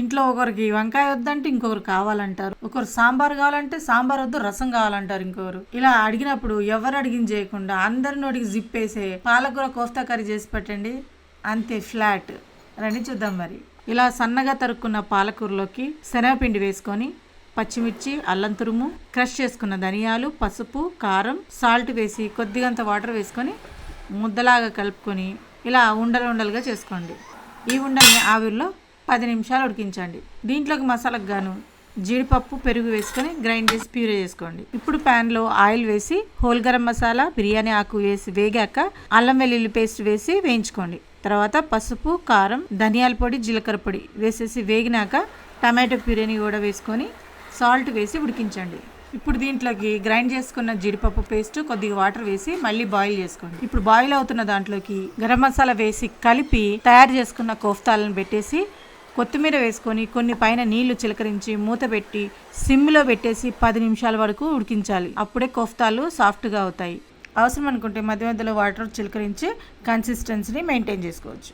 ఇంట్లో ఒకరికి వంకాయ వద్దంటే ఇంకొకరు కావాలంటారు. ఒకరు సాంబార్ కావాలంటే సాంబార్ వద్దు రసం కావాలంటారు ఇంకొకరు. ఇలా అడిగినప్పుడు ఎవరు అడిగింది చేయకుండా అందరి నోటికి జిప్ వేసే పాలకూర కోఫ్తా కర్రీ చేసి పెట్టండి. అంతే ఫ్లాట్. రండి చూద్దాం మరి. ఇలా సన్నగా తరుక్కున్న పాలకూరలోకి శనగపిండి వేసుకొని పచ్చిమిర్చి అల్లం తురుము క్రష్ చేసుకున్న ధనియాలు పసుపు కారం సాల్ట్ వేసి కొద్దిగంత వాటర్ వేసుకొని ముద్దలాగా కలుపుకొని ఇలా ఉండలు ఉండలుగా చేసుకోండి. ఈ ఉండల్ని ఆవిరిలో పది నిమిషాలు ఉడికించండి. దీంట్లోకి మసాలాకు గాను జీడిపప్పు పెరుగు వేసుకొని గ్రైండ్ చేసి ప్యూరే చేసుకోండి. ఇప్పుడు ప్యాన్లో ఆయిల్ వేసి హోల్ గరం మసాలా బిర్యానీ ఆకు వేసి వేగాక అల్లం వెల్లుల్లి పేస్ట్ వేసి వేయించుకోండి. తర్వాత పసుపు కారం ధనియాల పొడి జీలకర్ర పొడి వేసేసి వేగినాక టమాటో ప్యూరేని కూడా వేసుకొని సాల్ట్ వేసి ఉడికించండి. ఇప్పుడు దీంట్లోకి గ్రైండ్ చేసుకున్న జీడిపప్పు పేస్ట్ కొద్దిగా వాటర్ వేసి మళ్ళీ బాయిల్ చేసుకోండి. ఇప్పుడు బాయిల్ అవుతున్న దాంట్లోకి గరం మసాలా వేసి కలిపి తయారు చేసుకున్న కోఫ్తాలను పెట్టేసి కొత్తిమీర వేసుకొని కొన్ని పైన నీళ్ళు చిలకరించి మూత పెట్టి సిమ్లో పెట్టేసి పది నిమిషాల వరకు ఉడికించాలి. అప్పుడే కోఫ్తాలు సాఫ్ట్గా అవుతాయి. అవసరం అనుకుంటే మధ్య మధ్యలో వాటర్ చిలకరించి కన్సిస్టెన్సీని మెయింటైన్ చేసుకోవచ్చు.